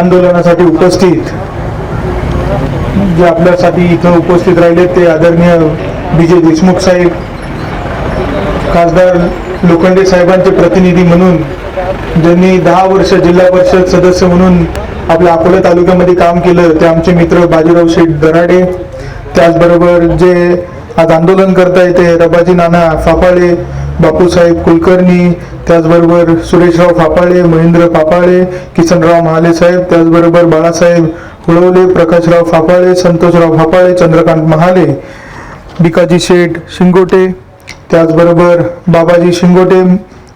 आंदोलनासाठी उपस्थित. जे आपल्यासाठी इथं उपस्थित राहिले ते आदरणीय विजय देशमुख साहेब खासदार लोखंडे साहेबांचे प्रतिनिधी म्हणून ज्यांनी दहा वर्ष जिल्हा परिषद सदस्य म्हणून आपल्या अकोला तालुक्यामध्ये काम केलं ते आमचे मित्र बाजीराव शेठ दराडे त्याचबरोबर जे आज आंदोलन करताय ते रबाजी नाना फापाळे बापूसाहेब कुलकर्णी त्याचबरोबर सुरेशराव फापाळे महेंद्र फापाळे किसनराव महाले साहेब त्याचबरोबर बाळासाहेब हुळवले प्रकाशराव फापाळे संतोषराव फापाळे चंद्रकांत महाले भिकाजी शेठ शिंगोटे त्याचबरोबर बाबाजी शिंगोटे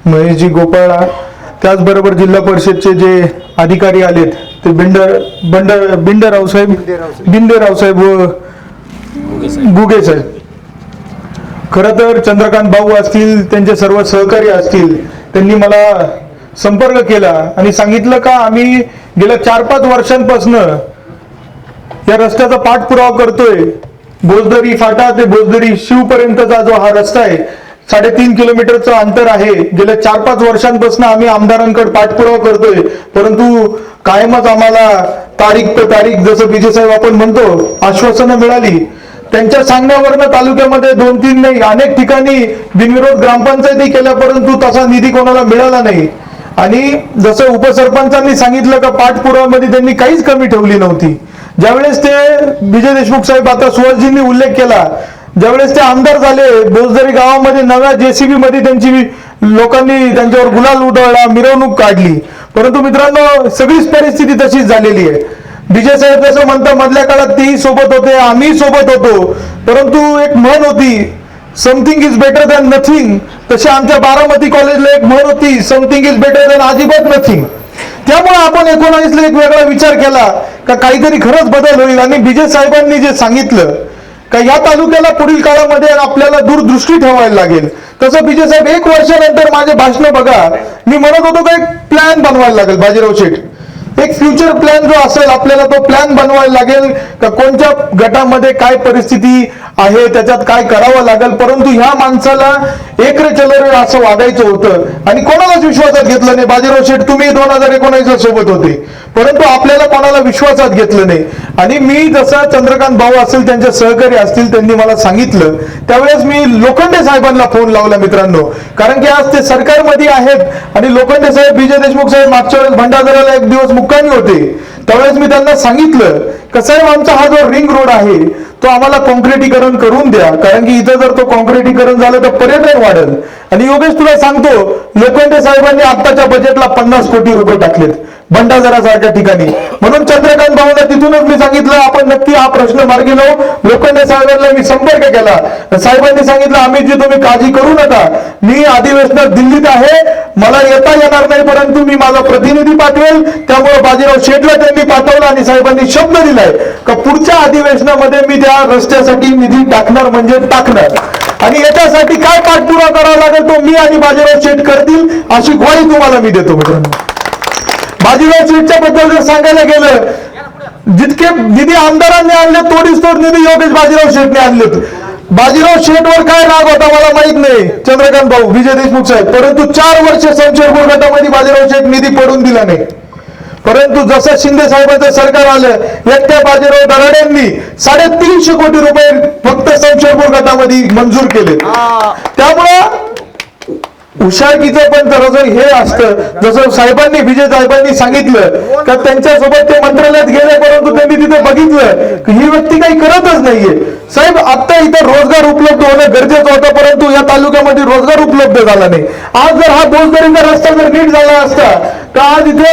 महेशजी गोपाळा त्याचबरोबर जिल्हा परिषदचे जे अधिकारी आलेत ते बिंडर बंडर बिंड रावसाहेब बिंदे रावसाहेब व गुगे साहेब. खरं तर चंद्रकांत भाऊ असतील त्यांचे सर्व सहकारी असतील त्यांनी मला संपर्क केला आणि सांगितलं का आम्ही गेल्या चार पाच वर्षांपासून या रस्त्याचा पाठपुरावा करतोय. बोजदरी फाटा ते बोजदरी शिव पर्यंतचा जो हा रस्ता आहे साडेतीन किलोमीटरचं अंतर आहे. गेल्या चार पाच वर्षांपासून आम्ही आमदारांकडे पाठपुरावा करतोय. परंतु कायमच आम्हाला तारीख तारीख जसं विजय साहेब आपण म्हणतो आश्वासनं मिळाली. त्यांच्या सांगण्यावरनं तालुक्यामध्ये दोन तीन नाही अनेक ठिकाणी बिनविरोध ग्रामपंचायती केल्या परंतु तसा निधी कोणाला मिळाला नाही. आणि जसं उपसरपंचांनी सांगितलं का पाठपुराव्यामध्ये त्यांनी काहीच कमी ठेवली नव्हती. ज्यावेळेस ते विजय देशमुख साहेब आता सुहासजींनी उल्लेख केला ज्यावेळेस ते आमदार झाले बोजदरी गावामध्ये नव्या जेसीबी मध्ये त्यांची लोकांनी त्यांच्यावर गुलाल उधळला मिरवणूक काढली. परंतु मित्रांनो सगळीच परिस्थिती तशीच झालेली आहे. विजय साहेब जसं म्हणतात मधल्या काळात तेही सोबत होते आम्ही सोबत होतो. परंतु एक म्हण होती something is better than nothing तशी आमच्या बारामती कॉलेजला एक म्हण होती समथिंग इज बेटर दॅन अजिबात नथिंग त्यामुळे आपण एकोणावीसला एक वेगळा विचार केला का काहीतरी खरंच बदल होईल. आणि विजय साहेबांनी जे सांगितलं का या तालुक्याला पुढील काळामध्ये आपल्याला दूरदृष्टी ठेवायला लागेल. तसं विजय साहेब एक वर्षानंतर माझे भाषण बघा. मी म्हणत होतो का एक प्लॅन बनवायला लागेल बाजीराव शेठ. एक फ्युचर प्लॅन जो असेल आपल्याला तो प्लॅन बनवायला लागेल. का कोणत्या गटामध्ये काय परिस्थिती आहे त्याच्यात काय करावं लागेल? परंतु ह्या माणसाला एक रे असं वागायचं होतं. आणि कोणालाच विश्वासात घेतलं नाही. बाजीराव शेठ तुम्ही दोन हजार एकोणीस सोबत होते. परंतु आपल्याला कोणाला विश्वासात घेतलं नाही. आणि मी जसा चंद्रकांत भाऊ असेल त्यांचे सहकारी असतील त्यांनी मला सांगितलं. त्यावेळेस मी लोखंडे साहेबांना फोन लावला मित्रांनो. कारण की आज ते सरकारमध्ये आहेत. आणि लोखंडे साहेब विजय देशमुख साहेब मागच्या वेळेस भंडारदऱ्याला एक दिवस मुक्कामी होते. त्यावेळेस मी त्यांना सांगितलं का आमचा हा जो रिंग रोड आहे तो आम्हाला कॉन्क्रिटीकरण करून द्या. कारण की इथं जर तो कॉन्क्रिटीकरण झालं तर पर्यटन वाढेल. आणि योगेश तुला सांगतो लोखंडे साहेबांनी आत्ताच्या बजेटला पन्नास कोटी रुपये टाकलेत. भंडारदारासारख्या ठिकाणी. म्हणून चंद्रकांत भाऊला तिथूनच मी सांगितलं आपण नक्की हा प्रश्न मार्गी लावू. लोखंडे साहेबांना मी संपर्क केला. साहेबांनी सांगितलं आम्ही जी तुम्ही काळजी करू नका. मी अधिवेशनात दिल्लीत आहे. मला येता येणार नाही परंतु मी माझा प्रतिनिधी पाठवेल. त्यामुळे बाजीराव शेटला त्यांनी पाठवलं आणि साहेबांनी शब्द दिलाय का पुढच्या अधिवेशनामध्ये मी त्या रस्त्यासाठी निधी टाकणार म्हणजे टाकणार. आणि याच्यासाठी काय पाठपुरावा करावा लागेल तो मी आणि बाजीराव शेट करतील अशी ग्वाही तुम्हाला मी देतो मित्रांनो. बाजीराव शेठच्या बद्दल जर सांगायला गेलं जितके निधी आमदारांनी आणले तोडीस तोड निधी योगेश बाजीराव शेठने आणलेत. बाजीराव शेठवर काय राग होता मला माहीत नाही चंद्रकांत भाऊ विजय देशमुख साहेब. परंतु चार वर्ष संशयपूर गटामध्ये बाजीराव शेठ निधी पडून दिला नाही. परंतु जसं शिंदे साहेबांचं सरकार आलं एकट्या बाजीराव दराड्यांनी साडेतीनशे कोटी रुपये फक्त संशयपूर गटामध्ये मंजूर केले. त्यामुळं हुशारकीचं पण जरा हे असतं. जसं साहेबांनी विजय साहेबांनी सांगितलं का त्यांच्यासोबत ते मंत्रालयात गेले परंतु त्यांनी तिथे बघितलं की ही व्यक्ती काही करतच नाहीये. साहेब आता इथं रोजगार उपलब्ध होणं गरजेचं होतं परंतु या तालुक्यामध्ये रोजगार उपलब्ध झाला नाही. आज जर हा बोजदरीचा रस्ता जर नीट झाला असता तर आज इथे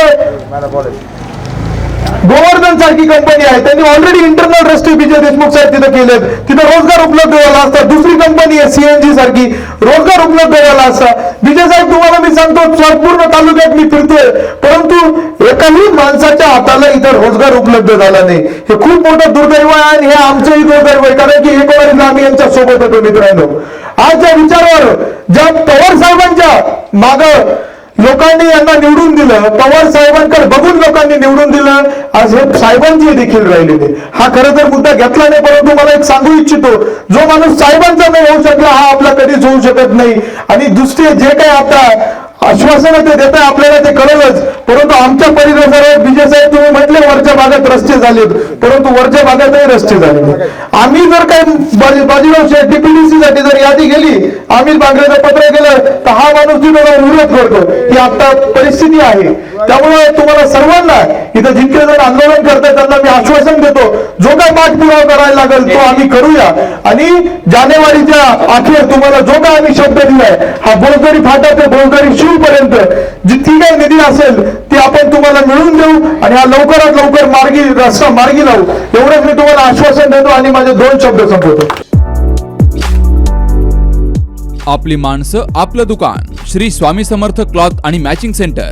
गोवर्धन सारखी कंपनी आहे. त्यांनी ऑलरेडी इंटरनल रस्ते विजय देशमुख साहेब तिथे केलेत. तिथं रोजगार उपलब्ध झाला असता. दुसरी कंपनी आहे सीएनजी सारखी. रोजगार उपलब्ध झाला असता. विजय साहेब तुम्हाला मी सांगतो संपूर्ण तालुक्यात मी फिरतोय. परंतु एकाही माणसाच्या हाताला इथं रोजगार उपलब्ध झाला नाही. हे खूप मोठं दुर्दैव आहे आणि हे आमचंही दुर्दैव आहे. कारण की एकोणीसला आम्ही यांच्या सोबत होतो मित्रांनो आजच्या विचारावर ज्या पवार साहेबांच्या माग लोकांनी यांना निवडून दिलं. पवार साहेबांकडे बघून लोकांनी निवडून दिलं. आज हे साहेबांची देखील राहिलेले हा खरं तर मुद्दा घेतला नाही परंतु मला एक सांगू इच्छितो. जो माणूस साहेबांचा नाही होऊ शकला हा आपला कधीच होऊ शकत नाही. आणि दुसरे जे काही आता आश्वासनं ते देत आपल्याला ते कळलंच. परंतु आमच्या परिसरात विजय साहेब तुम्ही म्हटले वरच्या भागात रस्ते झालेत. परंतु वरच्या भागातही रस्ते झाले आम्ही जर काय बाजीराव डीपीडीसी साठी जर यादी गेली आम्ही बांगड्याचं पत्र केलं तर हा माणूस तिथं जाऊन विरोध करतो. ही आता परिस्थिती आहे. त्यामुळे तुम्हाला सर्वांना इथं जितके जण आंदोलन करतात त्यांना मी आश्वासन देतो. जो काय पाठपुरावा करायला लागेल तो आम्ही करूया. आणि जानेवारीच्या अखेर तुम्हाला जो काय आम्ही शब्द दिलाय हा बोलदरी फाटा ते बोलदरी शिव पर्यंत. जितकी काही निधी असेल ती आपण तुम्हाला मिळवून देऊ आणि हा लवकरात लवकर मार्गी रस्ता मार्गी लावू. एवढंच मी तुम्हाला आश्वासन देतो आणि माझे दोन शब्द संपवतो. आपली माणसं आपलं दुकान. श्री स्वामी समर्थ क्लॉथ आणि मॅचिंग सेंटर.